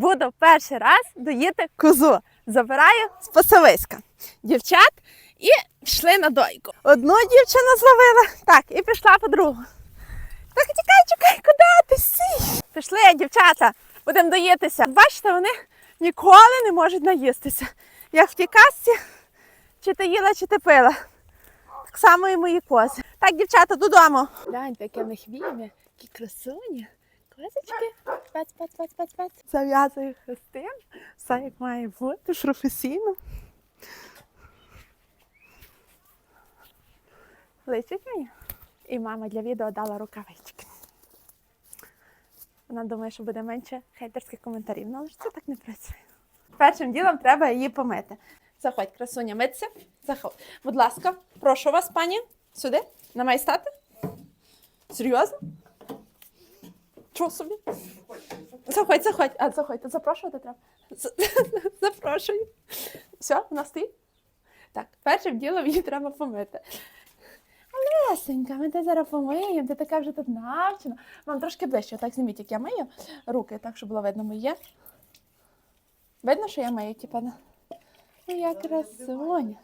буду перший раз доїти козу. Забираю з пасовиська дівчат і пішли на дойку. Одну дівчину зловила, так, і пішла по другу. Так, тікай, чекай, куди ти сі? Пішли, дівчата, будемо доїтися. Бачите, вони ніколи не можуть наїстися. Як в тій казці, чи ти їла, чи ти пила. Так само і мої кози. Так, дівчата, додому. Гляньте, яке в них вім'я, які красуні. Козочки. Паць, паць, паць, паць, паць. Зав'язую хрестин. Все як має бути, професійно. Личить мені. І мама для відео дала рукавички. Вона думає, що буде менше хейтерських коментарів, ну, але ж це так не працює. Першим ділом треба її помити. Заходь, красуня, митися. Заходь. Будь ласка, прошу вас, пані, сюди. На має стати? Серйозно? Чого собі? Заходь, заходь. А, заходь, тут запрошувати треба. Запрошую. Все, вона стоїть? Так, першим ділом її треба помити. Лесенька, ми тебе зараз помиємо, ти така вже тут навчена. Вам трошки ближче, так зніміть, як я мию руки, так, щоб було видно моє. Видно, що я мию, типа. на- Ну, красуня.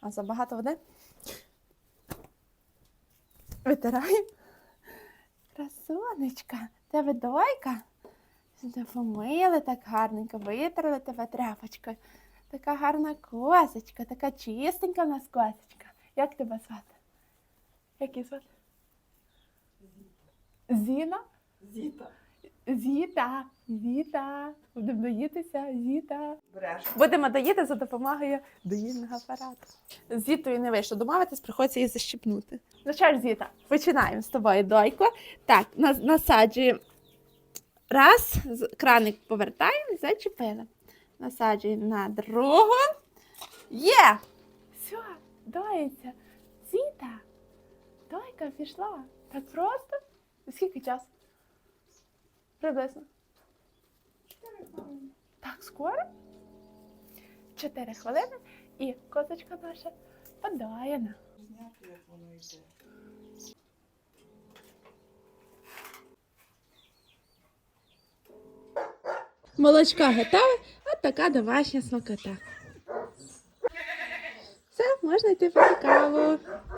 А забагато води? Витираю. Красунечка, тебе дойка? Помили так гарненько, витерли тебе тряпочкою. Така гарна косочка, така чистенька в нас косочка. Як тебе звати? Як її звати? Зіна? Зіта. Зіта, Зіта. Будемо доїтися. Бреш. Будемо доїти за допомогою доїдного апарату. З Зітою не вийшло домовитись, приходиться її защипнути. Ну що ж, Зіта, починаємо з тобою дойку. Так, насаджуємо. Раз, краник повертаємо і зачепили. Насаджуємо на другу. Є! Все, доїться. Зіта, дойка пішла. Так просто? Скільки часу? Приблизно. Чотири Так скоро? Чотири хвилини і козочка наша подоєна. Зняти. Молочка готове, от така домашня смакота. Все, можна йти по каву.